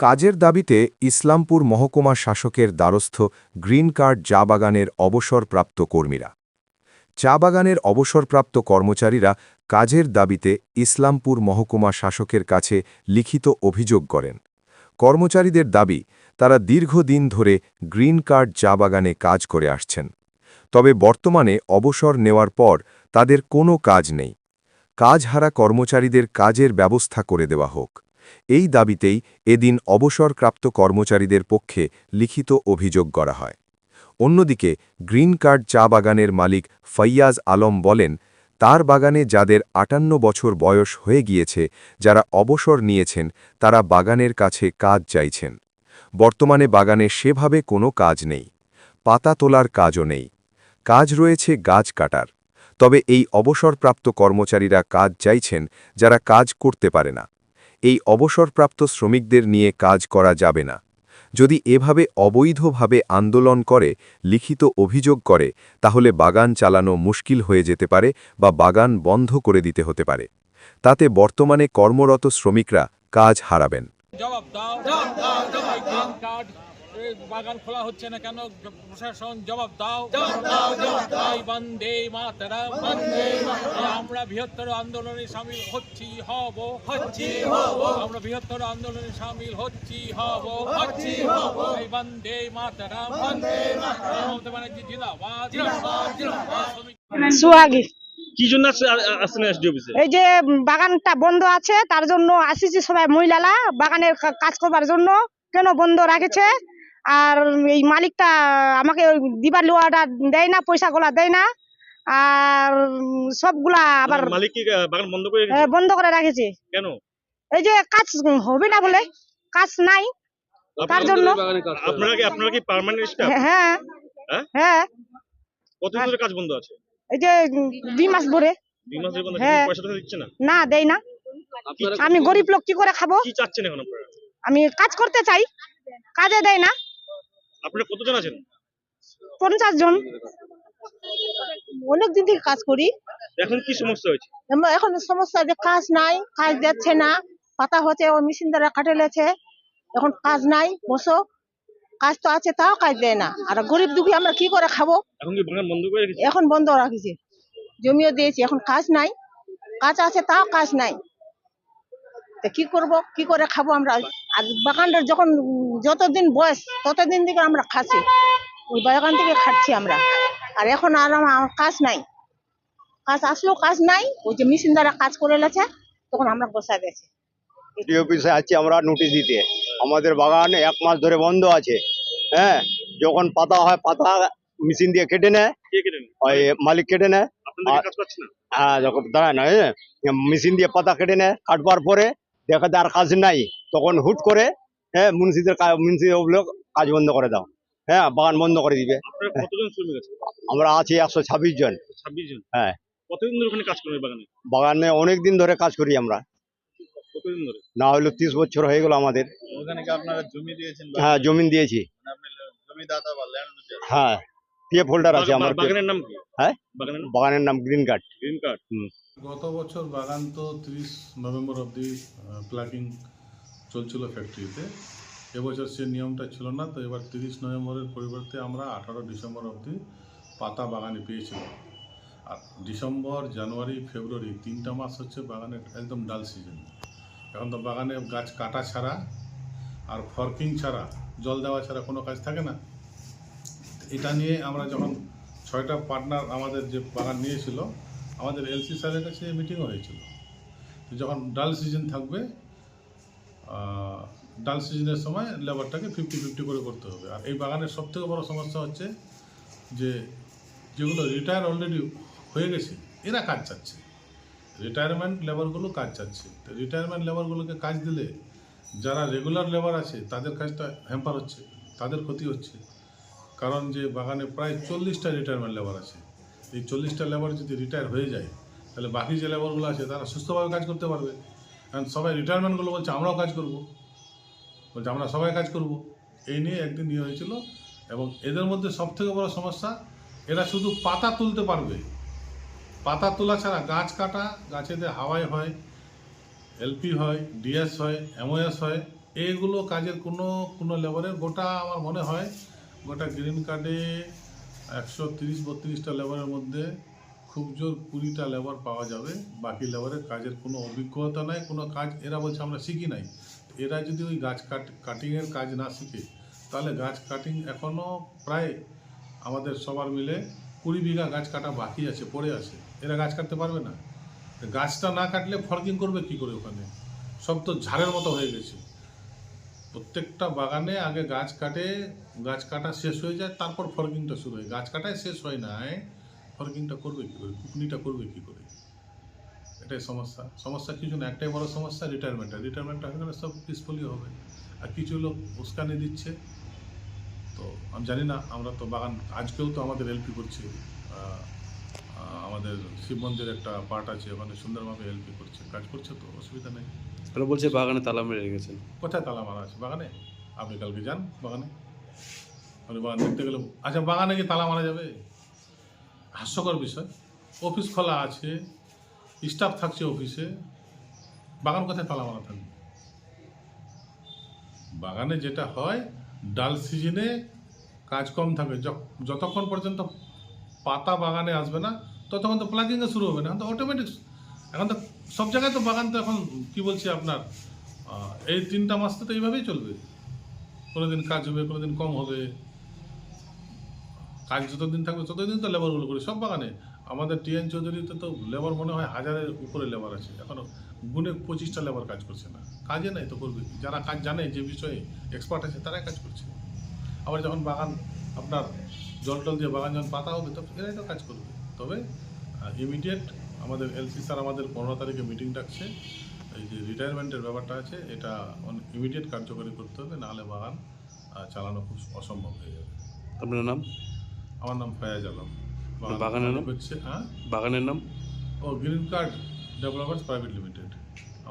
কাজের দাবিতে ইসলামপুর মহকুমা শাসকের দ্বারস্থ গ্রিন কার্ড চা বাগানের অবসরপ্রাপ্ত কর্মীরা। চা বাগানের অবসরপ্রাপ্ত কর্মচারীরা কাজের দাবিতে ইসলামপুর মহকুমা শাসকের কাছে লিখিত অভিযোগ করেন। কর্মচারীদের দাবি, তারা দীর্ঘদিন ধরে গ্রিন কার্ড চা বাগানে কাজ করে আসছেন। তবে বর্তমানে অবসর নেওয়ার পর তাদের কোনো কাজ নেই। কাজ হারা কর্মচারীদের কাজের ব্যবস্থা করে দেওয়া হোক। এই দাবিতেই এদিন অবসরপ্রাপ্ত কর্মচারীদের পক্ষে লিখিত অভিযোগ করা হয়। অন্যদিকে গ্রিন কার্ড চা বাগানের মালিক ফৈয়াজ আলম বলেন, তার বাগানে যাদের আটান্ন বছর বয়স হয়ে গিয়েছে, যারা অবসর নিয়েছেন, তারা বাগানের কাছে কাজ চাইছেন। বর্তমানে বাগানে সেভাবে কোনো কাজ নেই। পাতা তোলার কাজও নেই। কাজ রয়েছে গাছ কাটার। তবে এই অবসরপ্রাপ্ত কর্মচারীরা কাজ চাইছেন, যারা কাজ করতে পারে না। এই অবসরপ্রাপ্ত শ্রমিকদের নিয়ে কাজ করা যাবে না। যদি এভাবে অবৈধভাবে আন্দোলন করে লিখিত অভিযোগ করে তাহলে বাগান চালানো মুশকিল হয়ে যেতে পারে বা বাগান বন্ধ করে দিতে হতে পারে। তাতে বর্তমানে কর্মরত শ্রমিকরা কাজ হারাবেন। জবাব দাও। জবাব দাও জবাব গ্রিন কার্ড এই বাগান খোলা হচ্ছে না কেন? প্রশাসন জবাব দাও। বন্দে মাতরম বন্দে আমরা বৃহত্তর আন্দোলনে শামিল হচ্ছি হব। হচ্ছি হব। আমরা বৃহত্তর আন্দোলনে শামিল হচ্ছি হব। হচ্ছি হব। এই বন্দে মাতরম। বন্দে মাতরম। মমতা ব্যানার্জি জিন্দাবাদ। জিন্দাবাদ জিন্দাবাদ। সুহাগী। কি জন্য আসছেন এসডি অফিসে এই যে বাগানটা বন্ধ আছে তার জন্য আসিছি সবাই মহিলারা বাগানের কাজ করবার জন্য। কেন বন্ধ রাখেছে? আর এই মালিকটা আমাকে ওই দিবার লোয়াটা দেয় না পয়সাগুলা দেয় না। আর সবগুলা আবার মালিক কি বাগান বন্ধ করে রেখেছে? বন্ধ করে রাখেছে। কেন? এই যে কাজ হবে না বলে কাজ নাই। তার জন্য আপনারা কি আপনারা কি পার্মানেন্ট স্টাফ হ্যাঁ হ্যাঁ? হ্যাঁ? কতদিন ধরে কাজ বন্ধ আছে? এই যে দুই মাস ধরে। দুই মাস ধরে বন্ধ আছে হ্যাঁ। পয়সা দিচ্ছে না? না দেয় না। আমি গরিব লোক কি করে খাব? কি চাচ্ছেন এখন আপনারা? আমি কাজ করতে চাই। কাজে দেয় না। আপনারা কতজন আছেন? পঞ্চাশ জন অনেক দিন থেকে কাজ করি। এখন কি সমস্যা হয়েছে? এখন সমস্যা যে কাজ নাই কাজ দিচ্ছে না। পাতা হচ্ছে ও মেশিন দ্বারা কাটে লেছে। এখন কাজ নাই বসো। কাজ তো আছে তাও কাজ দেয় না। আর গরিব দুঃখী আমরা কি করে খাব? এখন কি বাগান বন্ধ করে রেখেছে? এখন বন্ধ রাখিছে। জমিও দিয়েছি এখন কাজ নাই। কাজ আছে তাও কাজ নাই। তা কি করব? কি করে খাব আমরা? আর বাগানটা যখন যতদিন বয়স ততদিন থেকে আমরা খাচ্ছি। ওই বাগান থেকে খাচ্ছি আমরা। আর এখন আর আমার কাজ নাই। কাজ আসলেও কাজ নাই। ওই যে মেশিন দ্বারা কাজ করে লেছে তখন আমরা বসা দিয়েছি ডি অফিসে আছি আমরা নোটিশ দিতে। আমাদের বাগান এক মাস ধরে বন্ধ আছে। হ্যাঁ? যখন পাতা হয় পাতা মেশিন দিয়ে কেটে নেয়। ওই মালিক কেটে নেয়। হ্যাঁ দাঁড়ায় না মেশিন দিয়ে পাতা কেটে নেয় কাটবার পরে দেখাতে আর কাজ নাই। তখন হুট করে হ্যাঁ মুন্সিদের মুন্সি লোক কাজ বন্ধ করে দাও। হ্যাঁ বাগান বন্ধ করে দিবে। আপনারা কতজন শ্রমিক আছে আমরা আছি একশো ছাব্বিশ জন। ছাব্বিশ জন। হ্যাঁ। কতদিন ধরে ওখানে কাজ বাগানে? বাগানে অনেক দিন ধরে কাজ করি আমরা। কতদিন ধরে? না হলে তিরিশ বছর হয়ে গেল আমাদের। ওখানে কি আপনারা জমি দিয়েছেন হ্যাঁ জমিন দিয়েছি। জমিদাতা বা ল্যান্ড হ্যাঁ পিএফ হোল্ডার আছে আমার বাগানের নাম কি? হ্যাঁ? বাগানের নাম? বাগানের নাম গ্রিন কার্ড গ্রিন কার্ড গত বছর বাগান তো তিরিশ নভেম্বর অবধি প্লাকিং চলছিল ফ্যাক্টরিতে এবছর সে নিয়মটা ছিল না, তো এবার তিরিশ নভেম্বরের পরিবর্তে আমরা আঠারো ডিসেম্বর অবধি পাতা বাগানে পেয়েছিলাম আর ডিসেম্বর, জানুয়ারি, ফেব্রুয়ারি তিনটা মাস হচ্ছে বাগানের একদম ডাল সিজন এখন তো বাগানে গাছ কাটা ছাড়া আর ফর্কিং ছাড়া, জল দেওয়া ছাড়া কোনো কাজ থাকে না। এটা নিয়ে আমরা যখন ছয়টা পার্টনার আমাদের যে বাগান নিয়েছিল আমাদের এলসি স্যারের কাছে মিটিংও হয়েছিল। যখন ডাল সিজন থাকবে ডাল সিজনের সময় লেবারটাকে ফিফটি ফিফটি করে করতে হবে। আর এই বাগানের সবথেকে বড় সমস্যা হচ্ছে যে, যেগুলো রিটায়ার অলরেডি হয়ে গেছে, এরা কাজ চাচ্ছে। রিটায়ারমেন্ট লেবারগুলো কাজ চাচ্ছে। তো রিটায়ারমেন্ট লেবারগুলোকে কাজ দিলে যারা রেগুলার লেবার আছে, তাদের কাজটা হ্যাম্পার হচ্ছে, তাদের ক্ষতি হচ্ছে। কারণ যে বাগানে প্রায় চল্লিশটা রিটায়ারমেন্ট লেবার আছে। এই চল্লিশটা লেবার যদি রিটায়ার হয়ে যায়, তাহলে বাকি যে লেবারগুলো আছে, তারা সুস্থভাবে কাজ করতে পারবে। কারণ সবাই রিটায়ারমেন্টগুলো বলছে, আমরাও কাজ করব। বলছে, আমরা সবাই কাজ করব। এই নিয়ে একদিন ইয়ে হয়েছিল। এবং এদের মধ্যে সবথেকে বড় সমস্যা, এরা শুধু পাতা তুলতে পারবে। পাতা তোলা ছাড়া গাছ কাটা গাছেতে হাওয়াই হয় এলপি হয় ডিএস হয় এমওএস হয় এইগুলো কাজের কোনো কোনো লেবারের গোটা, আমার মনে হয়, গোটা গ্রিন কার্ডে একশো তিরিশ, বত্রিশটা লেবারের মধ্যে খুব জোর কুড়িটা লেবার পাওয়া যাবে। বাকি লেবারের কাজের কোনো অভিজ্ঞতা নাই, কোনো কাজ এরা বলছে আমরা শিখি নাই। এরা যদি ওই গাছ কাট কাটিংয়ের কাজ না শিখে, তাহলে গাছ কাটিং এখনও প্রায় আমাদের সবার মিলে কুড়ি বিঘা গাছ কাটা বাকি আছে, পড়ে আছে। এরা গাছ কাটতে পারবে না। গাছটা না কাটলে ফর্কিং করবে কি করে ওখানে? সব তো ঝাড়ের মতো হয়ে গেছে। প্রত্যেকটা বাগানে আগে গাছ কাটে, গাছ কাটা শেষ হয়ে যায়, তারপর ফর্কিংটা শুরু হয়। গাছ কাটাই শেষ হয় না ফর্কিংটা করবে কী করে? কুকনিটা করবে কী করে? এটাই সমস্যা। সমস্যা কিছু না, একটাই বড় সমস্যা রিটায়ারমেন্টটা রিটায়ারমেন্টটা হয়ে গেলে সব পিসফুলি হবে। আর কিছু লোক উস্কানি দিচ্ছে। তো আমি জানি না, আমরা তো বাগান, আজকেও তো আমাদের এলপি করছে। আমাদের শিব মন্দিরের একটা পার্ট আছে, ওখানে সুন্দরভাবে এলপি করছে। কাজ করছে তো, অসুবিধা নেই। ওরা বলছে বাগানে তালা মেরে রেখেছেন। কোথায় তালা মারা আছে? বাগানে? আপনি কালকে যান বাগানে। আপনি বাগান দেখতে গেলে আচ্ছা বাগানে কি তালা মারা যাবে? হাস্যকর বিষয়। অফিস খোলা আছে, স্টাফ থাকছে অফিসে। বাগান কোথায় তালা মারা থাকবে? বাগানে যেটা হয়, ডাল সিজনে কাজ কম থাকে। যতক্ষণ পর্যন্ত পাতা বাগানে আসবে না, ততক্ষণ তো প্লাগিংও শুরু হবে না। তো অটোমেটিক এখন তো সব জায়গায় তো বাগান তো এখন, কি বলছি আপনার এই তিনটা মাস তো এইভাবেই চলবে। কোনোদিন কাজ হবে, কোনোদিন কম হবে। কাজ যতদিন থাকবে, ততদিন তো লেবারগুলো করি, সব বাগানে। আমাদের টিএন চৌধুরীতে তো লেবার মনে হয় হাজারের উপরে লেবার আছে। এখনও গুনে পঁচিশটা লেবার কাজ করছে না। কাজে নাই তো করবে। যারা কাজ জানে যে বিষয়ে এক্সপার্ট আছে, তারাই কাজ করছে। আবার যখন বাগান আপনার জল টল দিয়ে বাগান যখন পাতা হবে, তখন এরাই তো কাজ করবে। তবে ইমিডিয়েট আমাদের এলসি স্যার আমাদের পনেরো তারিখে মিটিং ডাকছে। এই যে রিটায়ারমেন্টের ব্যাপারটা আছে এটা ইমিডিয়েট কার্যকরী করতে হবে নাহলে বাগান চালানো খুব অসম্ভব হয়ে যাবে। আপনার নাম? আমার নাম ফয়াজ আলম। বাগানের নাম? হচ্ছে হ্যাঁ? বাগানের নাম? ও green card developers private limited